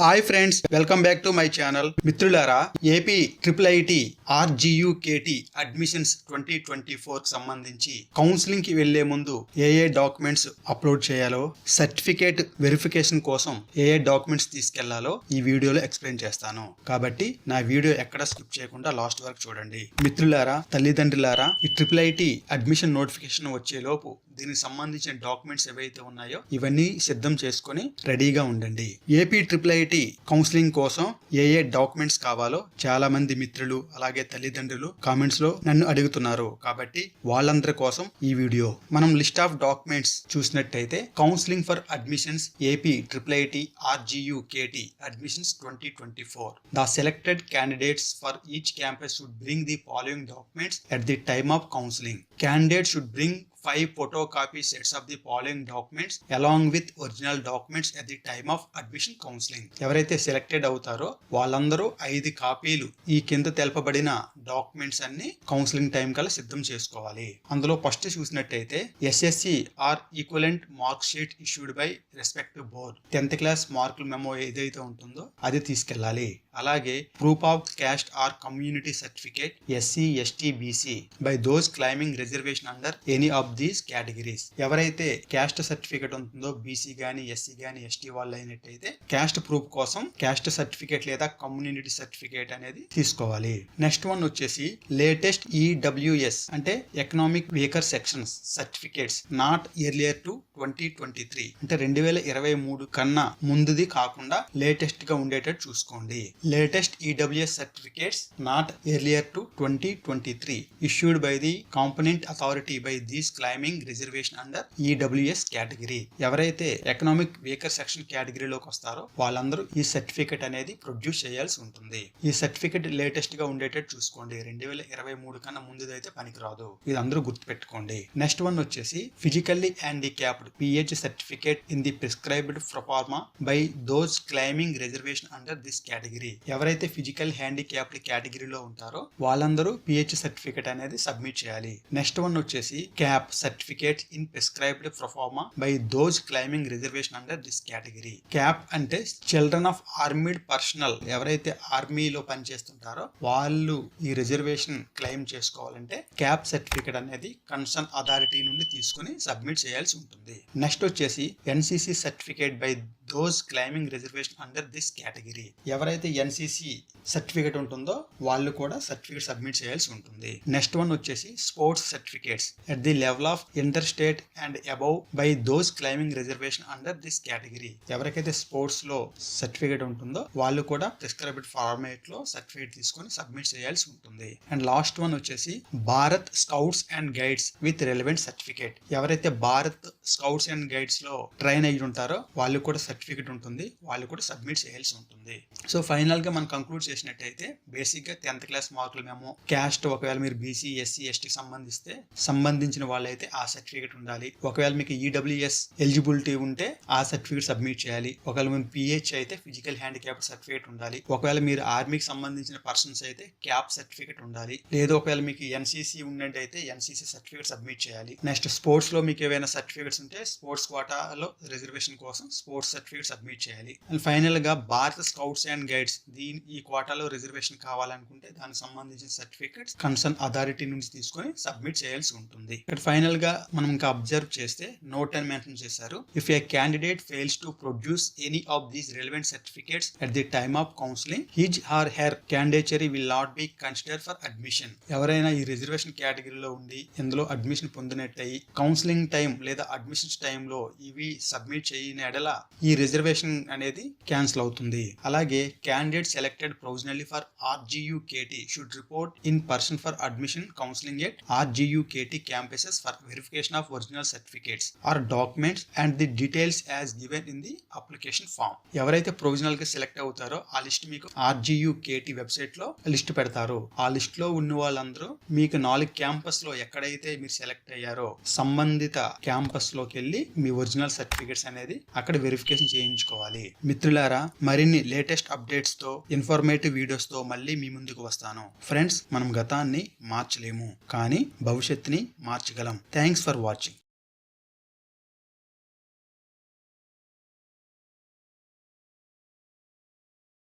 Hi friends welcome back to my channel మిత్రులారా AP triple IT RGUKT admissions twenty twenty four సంబంధించి కౌన్సిలింగ్కి వెళ్ళే ముందు ఏ ఏ డాక్యుమెంట్స్ అప్లోడ్ చేయాలో సర్టిఫికేట్ వెరిఫికేషన్ కోసం ఏ ఏ డాక్యుమెంట్స్ తీసుకెళ్ళాలో ఈ వీడియోలో ఎక్స్ప్లెయిన్ చేస్తాను. కాబట్టి నా వీడియో ఎక్కడ స్కిప్ చేయకుండా లాస్ట్ వరకు చూడండి. మిత్రులారా తల్లిదండ్రులారా ఈ ట్రిపుల్ ఐటి అడ్మిషన్ నోటిఫికేషన్ వచ్చేలోపు దీనికి సంబంధించిన డాక్యుమెంట్స్ ఏవైతే ఉన్నాయో ఇవన్నీ సిద్ధం చేసుకొని రెడీగా ఉండండి. ఏపీ ట్రిపుల్ ఐటి కౌన్సిలింగ్ కోసం ఏ ఏ డాక్యుమెంట్స్ కావాలో చాలా మంది మిత్రులు అలాగే తల్లిదండ్రులు కామెంట్స్లో నన్ను అడుగుతున్నారు. కాబట్టి వాళ్ళందరి కోసం ఈ వీడియో. మనం లిస్ట్ ఆఫ్ డాక్యుమెంట్స్ చూసినట్టయితే counselling for admissions AP triple IT RGUKT admissions twenty twenty four. The selected candidates for each campus should bring the following documents at the time of counselling candidate should bring five photocopy sets of the following documents along with original documents at the time of admission counseling. ఎవరైతే selected అవుతారో వాళ్ళందరూ ఐదు కాపీలు ఈ కింద తెలపబడిన documents అన్ని counselling time కల్లా సిద్ధం చేసుకోవాలి. అందులో ఫస్ట్ చూసినట్టయితే SSC or equivalent mark sheet issued by respective board tenth class మార్కుల మెమో ఏదైతే ఉంటుందో అది తీసుకెళ్ళాలి. అలాగే proof of caste or community certificate SC ST BC by those claiming reservation under any of these categories ఎవరైతే caste certificate ఉంటుందో BC గానీ SC గానీ ఎస్టీ వాళ్ళు అయినట్టయితే క్యాస్ట్ ప్రూఫ్ కోసం క్యాస్ట్ సర్టిఫికేట్ లేదా కమ్యూనిటీ సర్టిఫికేట్ అనేది తీసుకోవాలి. నెక్స్ట్ వన్ వచ్చేసి లేటెస్ట్ ఈడబ్ల్యూఎస్ అంటే economic weaker sections certificates not earlier to twenty twenty three అంటే రెండు వేల ఇరవై మూడు కన్నా ముందుది కాకుండా లేటెస్ట్గా ఉండేటట్టు చూసుకోండి. Latest EWS certificates not earlier to twenty twenty three issued by the competent authority by these claiming reservation under EWS category ఎవరైతే ఎకనామిక్ వీకర్ సెక్షన్ కేటగిరీలోకి వస్తారో వాళ్ళందరూ ఈ సర్టిఫికేట్ అనేది ప్రొడ్యూస్ చేయాల్సి ఉంటుంది. ఈ సర్టిఫికేట్ లేటెస్ట్గా ఉండేటట్టు చూసుకోండి. రెండు వేల ఇరవై మూడు కన్నా ముందుదైతే పనికిరాదు. ఇది అందరూ గుర్తుపెట్టుకోండి. నెక్స్ట్ వన్ వచ్చేసి physically handicapped PH certificate in the prescribed proforma by those claiming reservation under this category ఎవరైతే ఫిజికల్ హ్యాండిక్యాప్డ్ కేటగిరీలో ఉంటారో వాళ్ళందరూ పిహెచ్ సర్టిఫికేట్ అనేది సబ్మిట్ చేయాలి. నెక్స్ట్ వన్ వచ్చేసి CAP certificate in prescribed proforma by those claiming reservation under this category CAP అంటే children of armed personnel ఎవరైతే ఆర్మీలో పనిచేస్తుంటారో వాళ్ళు ఈ రిజర్వేషన్ క్లెయిమ్ చేసుకోవాలంటే క్యాప్ సర్టిఫికేట్ అనేది కన్సర్న్ అథారిటీ నుండి తీసుకుని సబ్మిట్ చేయాల్సి ఉంటుంది. నెక్స్ట్ వచ్చేసి NCC certificate by those claiming reservation under this category ఎవరైతే ఎన్సీసీ సర్టిఫికేట్ ఉంటుందో వాళ్ళు కూడా సర్టిఫికేట్ సబ్మిట్ చేయాల్సి ఉంటుంది. నెక్స్ట్ వన్ వచ్చేసి sports certificates at the level of inter state and above by those claiming reservation under this category ఎవరికైతే స్పోర్ట్స్లో certificate ఉంటుందో వాళ్ళు కూడా ప్రిస్క్రైబ్డ్ ఫార్మేట్లో సర్టిఫికేట్ తీసుకొని సబ్మిట్ చేయాల్సి ఉంటుంది. అండ్ లాస్ట్ వన్ వచ్చేసి Bharat scouts and guides with relevant certificate ఎవరైతే భారత్ స్కౌట్స్ అండ్ గైడ్స్లో ట్రైన్ అయ్యి ఉంటారో వాళ్ళు కూడా సర్టిఫికేట్ సర్టిఫికేట్ ఉంటుంది వాళ్ళు కూడా సబ్మిట్ చేయాల్సి ఉంటుంది. సో ఫైనల్గా మనం కంక్లూడ్ చేసినట్టయితే బేసిక్గా టెన్త్ క్లాస్ మార్కులు మేము క్యాస్ట్ ఒకవేళ మీరు బీసీ ఎస్సీ ఎస్టీకి సంబంధిస్తే సంబంధించిన వాళ్ళైతే ఆ సర్టిఫికేట్ ఉండాలి. ఒకవేళ మీకు ఈడబ్ల్యూఎస్ ఎలిజిబిలిటీ ఉంటే ఆ సర్టిఫికేట్ సబ్మిట్ చేయాలి. ఒకవేళ మేము పిహెచ్ అయితే ఫిజికల్ హ్యాండిక్యాప్ సర్టిఫికేట్ ఉండాలి. ఒకవేళ మీరు ఆర్మీకి సంబంధించిన పర్సన్స్ అయితే క్యాప్ సర్టిఫికేట్ ఉండాలి. లేదు ఒకవేళ మీకు ఎన్సీసీ ఉన్నట్టయితే ఎన్సీసీ సర్టిఫికేట్ సబ్మిట్ చేయాలి. నెక్స్ట్ స్పోర్ట్స్లో మీకు ఏవైనా సర్టిఫికేట్స్ ఉంటే స్పోర్ట్స్ కోటాలో రిజర్వేషన్ కోసం స్పోర్ట్స్ సర్టిఫికేట్ సబ్మిట్ చేయాలి. అండ్ ఫైనల్గా భారత స్కౌట్స్ అండ్ గైడ్స్ దీని ఈ కోటాలో రిజర్వేషన్ కావాలనుకుంటే దానికి సంబంధించిన సర్టిఫికేట్స్ కన్సర్న్ అథారిటీ నుంచి తీసుకొని సబ్మిట్ చేయాల్సి ఉంటుంది. ఇక్కడ ఫైనల్గా మనం ఇంకా అబ్జర్వ్ చేస్తే నోట్ అని మెన్షన్ చేశారు. If a candidate fails to produce any of these relevant certificates at the time of counselling his or her candidature will not be consider for admission ఎవరైనా ఈ రిజర్వేషన్ కేటగిరీలో ఉండి ఇందులో అడ్మిషన్ పొందినట్టయి counselling time లేదా admissions టైంలో ఇవి submit చేయని ఎడల ఈ ఈ రిజర్వేషన్ అనేది క్యాన్సిల్ అవుతుంది. అలాగే candidate selected provisionally for RGU KT should report in person for admission counselling at RGU KT campuses for verification of original certificates or documents and the details as given in the application form ఎవరైతే ప్రొవిజనల్గా select అవుతారో ఆ list మీకు ఆర్జియు KT వెబ్సైట్లో list పెడతారు. ఆ లిస్ట్లో ఉన్న వాళ్ళందరూ మీకు నాలుగు క్యాంపస్లో ఎక్కడైతే మీరు సెలెక్ట్ అయ్యారో సంబంధిత క్యాంపస్లోకి వెళ్ళి మీ ఒరిజినల్ సర్టిఫికేట్స్ అనేది అక్కడ వెరిఫికేషన్ చేయించుకోవాలి. మిత్రులారా మరిన్ని లేటెస్ట్ అప్డేట్స్తో ఇన్ఫర్మేటివ్ వీడియోస్తో మళ్ళీ మీ ముందుకు వస్తాను. ఫ్రెండ్స్ మనం గతాన్ని మార్చలేము. కానీ భవిష్యత్తుని మార్చగలం. Thanks for watching.